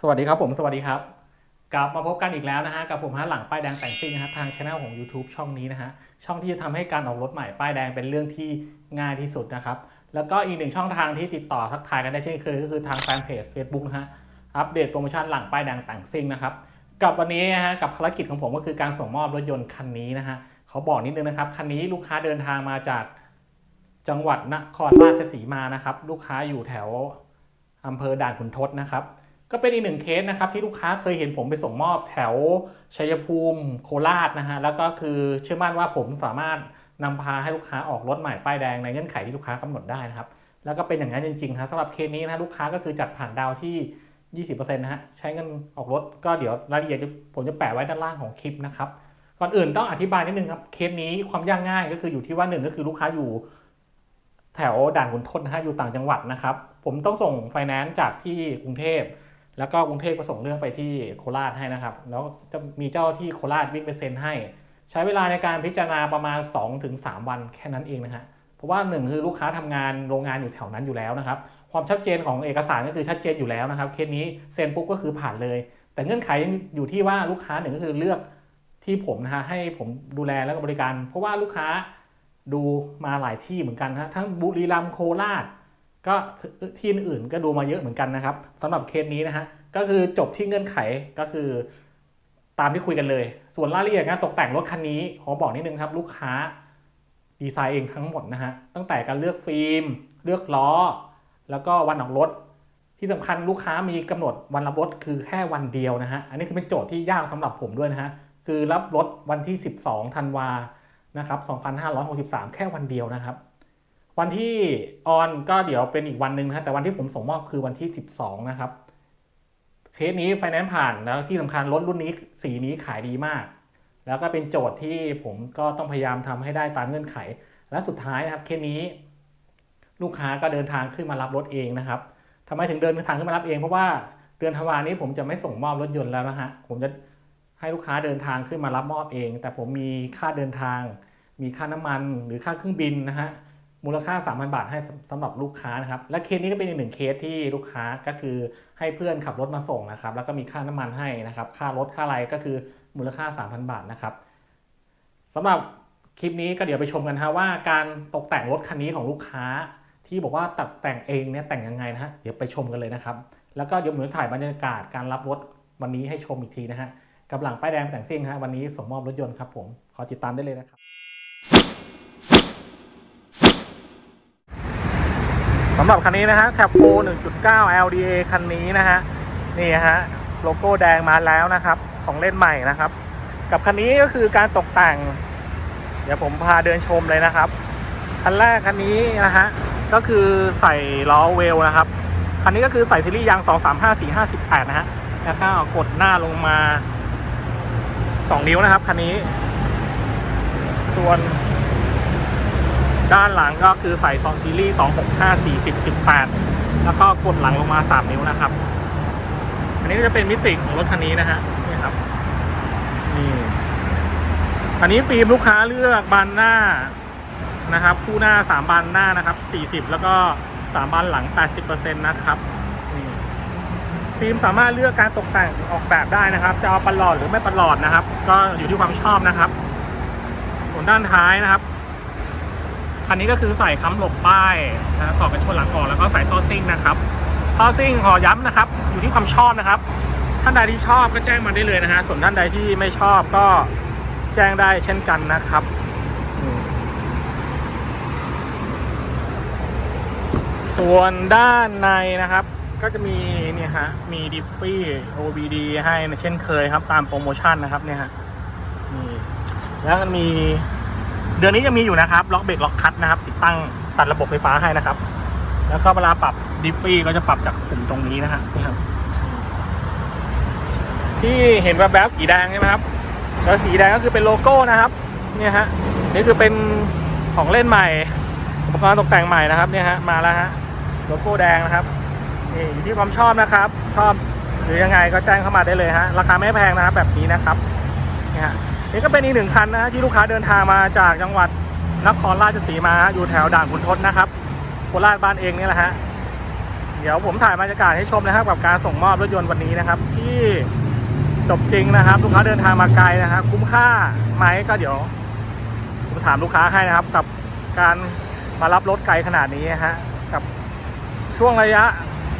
สวัสดีครับผมสวัสดีครับ กลับมาพบกันอีกแล้วนะฮะกับผมฮะหลังป้ายแดงแต่งซิ่งนะฮะทางช anel ของ YouTube ช่องนี้นะฮะช่องที่จะทำให้การออกรถใหม่ป้ายแดงเป็นเรื่องที่ง่ายที่สุดนะครับแล้วก็อีกหนึ่งช่องทางที่ติดต่อทักทายกันได้เช่นเคยก็คือทางแฟนเพจ Facebook นะฮะอัปเดตโปรโมชั่นหลังป้ายแดงแต่งซิ่งนะครับกับวันนี้นะฮะกับภารกิจของผมก็คือการส่งมอบรถยนต์คันนี้นะฮะเขาบอกนิดนึงนะครับคันนี้ลูกค้าเดินทางมาจากจังหวัดนครราชสีมานะครับลูกค้าอยู่แถวอำเภอด่านขุนทดนะครับ ก็เป็นอีกหนึ่งเคสนะครับที่ลูกค้าเคยเห็นผมไปส่งมอบแถวชัยภูมิโคราชนะฮะแล้วก็คือเชื่อมั่นว่าผมสามารถนำพาให้ลูกค้าออกรถใหม่ป้ายแดงในเงื่อนไขที่ลูกค้ากำหนดได้นะครับแล้วก็เป็นอย่างนั้นจริงๆครับสำหรับเคสนี้นะลูกค้าก็คือจัดผ่านดาวที่ 20%นะฮะใช้เงินออกรถก็เดี๋ยวรายละเอียดผมจะแปะไว้ด้านล่างของคลิปนะครับก่อนอื่นต้องอธิบายนิดนึงครับเคสนี้ความยากง่ายก็คืออยู่ที่ว่าหนึ่งก็คือลูกค้าอยู่แถวด่านขุนทดนะฮะอยู่ต่างจังหวัดนะครับผมต้องส่งไฟแนนซ์จากที่กรุงเทพ แล้วก็กรุงเทพก็ส่งเรื่องไปที่โคราชให้นะครับ แล้วจะมีเจ้าที่โคราชวิ่งไปเซ็นให้ ใช้เวลาในการพิจารณาประมาณ 2-3 วันแค่นั้นเองนะฮะเพราะว่าหนึ่งคือลูกค้าทำงานโรงงานอยู่แถวนั้นอยู่แล้วนะครับ ความชัดเจนของเอกสารก็คือชัดเจนอยู่แล้วนะครับ เคสนี้เซ็นปุ๊บก็คือผ่านเลย แต่เงื่อนไขอยู่ที่ว่าลูกค้าหนึ่งก็คือเลือกที่ผมนะฮะให้ผมดูแลแล้วก็บริการ เพราะว่าลูกค้าดูมาหลายที่เหมือนกันนะฮะทั้งบุรีรัมย์โคราช ก็ที่อื่นก็ดูมาเยอะเหมือนกันนะครับสำหรับเคสนี้นะฮะก็คือจบที่เงื่อนไขก็คือตามที่คุยกันเลย ส่วนรายละเอียดงานตกแต่งรถคันนี้ขอบอกนิดนึงครับ ลูกค้าดีไซน์เองทั้งหมดนะฮะตั้งแต่การเลือกฟิล์ม เลือกล้อ แล้วก็วันออกรถ ที่สำคัญลูกค้ามีกำหนดวันรับรถคือแค่วันเดียวนะฮะอันนี้คือเป็นโจทย์ที่ยากสำหรับผมด้วยนะฮะคือรับรถวันที่ 12ธันวานะครับ2563 แค่วันเดียวนะครับ วันที่ออนก็เดี๋ยวเป็นอีกวันหนึ่งนะแต่วันที่ผมส่งมอบคือวันที่ 12 นะครับ เคสนี้ไฟแนนซ์ผ่านแล้วที่สำคัญรถรุ่นนี้สีนี้ขายดีมาก แล้วก็เป็นโจทย์ที่ผมก็ต้องพยายามทำให้ได้ตามเงื่อนไข และสุดท้ายนะครับเคสนี้ ลูกค้าก็เดินทางขึ้นมารับรถเองนะครับทำไมถึงเดินทางขึ้นมารับเองเพราะว่าเดือนธันวานี้ผมจะไม่ส่งมอบรถยนต์แล้วนะฮะผมจะให้ลูกค้าเดินทางขึ้นมารับมอบเอง แต่ผมมีค่าเดินทาง มีค่าน้ำมันหรือค่าเครื่องบินนะฮะ มูลค่า 3,000 บาทให้สำหรับลูกค้านะครับ และเคสนี้ก็เป็นอีกหนึ่งเคสที่ลูกค้าก็คือให้เพื่อนขับรถมาส่งนะครับ แล้วก็มีค่าน้ำมันให้นะครับ ค่ารถค่าอะไรก็คือมูลค่า 3,000 บาทนะครับสำหรับคลิปนี้ก็เดี๋ยวไปชมกันฮะว่าการตกแต่งรถคันนี้ของลูกค้า ที่บอกว่าตัดแต่งเองเนี่ยแต่งยังไงนะฮะเดี๋ยวไปชมกันเลยนะครับ แล้วก็เดี๋ยวผมจะถ่ายบรรยากาศการรับรถวันนี้ให้ชมอีกทีนะฮะกับหลังป้ายแดงแต่งซิ่งฮะวันนี้ส่งมอบรถยนต์ครับผมขอติดตามได้เลยนะครับ สำหรับคันนี้นะฮะแท็บโฟ1.9 LDA คันนี้นะฮะนี่ฮะโลโก้แดงมาแล้วนะครับ ของเล่นใหม่นะครับ กับคันนี้ก็คือการตกแต่ง เดี๋ยวผมพาเดินชมเลยนะครับ คันแรกคันนี้นะฮะก็คือใส่ล้อเวลนะครับ คันนี้ก็คือใส่ซีรีส์ยาง 2 3 5 4 5 18นะฮะแล้วก็กดหน้าลงมา 2 นิ้วนะครับคันนี้ ส่วน ด้านหลังก็คือใส่ซองซีรีส์265 40 18 แล้วก็กดหลังลงมา 3 นิ้วนะครับ อันนี้ก็จะเป็นมิติของรถคันนี้นะฮะนี่ครับนี่อันนี้ฟิล์มลูกค้าเลือกบานหน้านะครับ คู่หน้า 3 บานหน้านะครับ 40 แล้วก็ 3 บานหลัง 80%นะครับนี่ฟิล์มสามารถเลือกการตกแต่งออกแบบได้นะครับ จะเอาประหลอดหรือไม่ประหลอดนะครับ ก็อยู่ที่ความชอบนะครับ ส่วนด้านท้ายนะครับ คันนี้ก็คือใส่ค้ำหลบป้ายนะต่อกันชนหลังออกแล้วก็ใส่ท่อซิ่งนะครับท่อซิ่งขอย้ำนะครับ อยู่ที่ความชอบนะครับ ท่านใดที่ชอบก็แจ้งมาได้เลยนะฮะส่วนท่านใดที่ไม่ชอบก็แจ้งได้เช่นกันนะครับส่วนด้านในนะครับ ก็จะมีเนี่ยฮะมีดิฟฟี่ OBD ให้เช่นเคยครับตามโปรโมชั่นนะครับเนี่ยฮะนี่แล้วก็มี เดือนนี้ยังมีอยู่นะครับล็อกเบรกล็อกคัทนะครับ ติดตั้งตัดระบบไฟฟ้าให้นะครับ แล้วก็เวลาปรับดิฟฟี่ก็จะปรับจากปุ่มตรงนี้นะฮะนี่ครับ ที่เห็นแวบๆสีแดงใช่ไหมครับแล้วสีแดงก็คือเป็นโลโก้นะครับ เนี่ยฮะนี่คือเป็นของเล่นใหม่อุปกรณ์ตกแต่งใหม่นะครับเนี่ยฮะมาแล้วฮะโลโก้แดงนะครับนี่อยู่ที่ความชอบนะครับ ชอบหรือยังไงก็แจ้งเข้ามาได้เลยฮะราคาไม่แพงนะครับแบบนี้นะครับนี่ฮะ นี่ก็เป็นอีกหนึ่งคันนะฮะที่ลูกค้าเดินทางมาจากจังหวัดนครราชสีมาอยู่แถวด่านขุนทดนะครับโคราชบ้านเองนี่แหละฮะเดี๋ยวผมถ่ายบรรยากาศให้ชมนะครับ กับการส่งมอบรถยนต์วันนี้นะครับ ที่จบจริงนะครับ ลูกค้าเดินทางมาไกลนะครับคุ้มค่าไหมก็เดี๋ยวผมถามลูกค้าให้นะครับ กับการมารับรถไกลขนาดนี้ฮะกับช่วงระยะ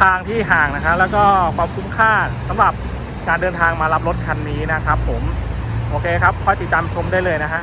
ทางที่ห่างนะครับแล้วก็ความคุ้มค่าสำหรับการเดินทางมารับรถคันนี้นะครับ ผม โอเคครับคอยติดตามชมได้เลยนะฮะ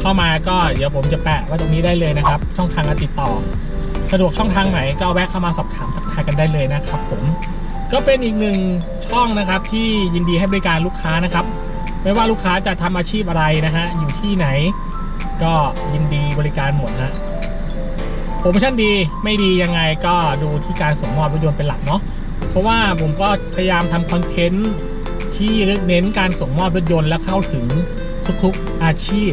เข้ามาก็เดี๋ยวผมจะแปะไว้ตรงนี้ได้เลยนะครับ ช่องทางการติดต่อ สะดวกช่องทางไหนก็แวะเข้ามาสอบถามทักทายกันได้เลยนะครับผมก็เป็นอีกหนึ่งช่องนะครับที่ยินดีให้บริการลูกค้านะครับ ไม่ว่าลูกค้าจะทำอาชีพอะไรนะฮะอยู่ที่ไหน ก็ยินดีบริการหมดนะโปรโมชั่นดีไม่ดียังไงก็ดูที่การส่งมอบรถยนต์เป็นหลักเนาะเพราะว่าผมก็พยายามทำคอนเทนต์ที่เน้นการส่งมอบรถยนต์และเข้าถึงทุกๆอาชีพ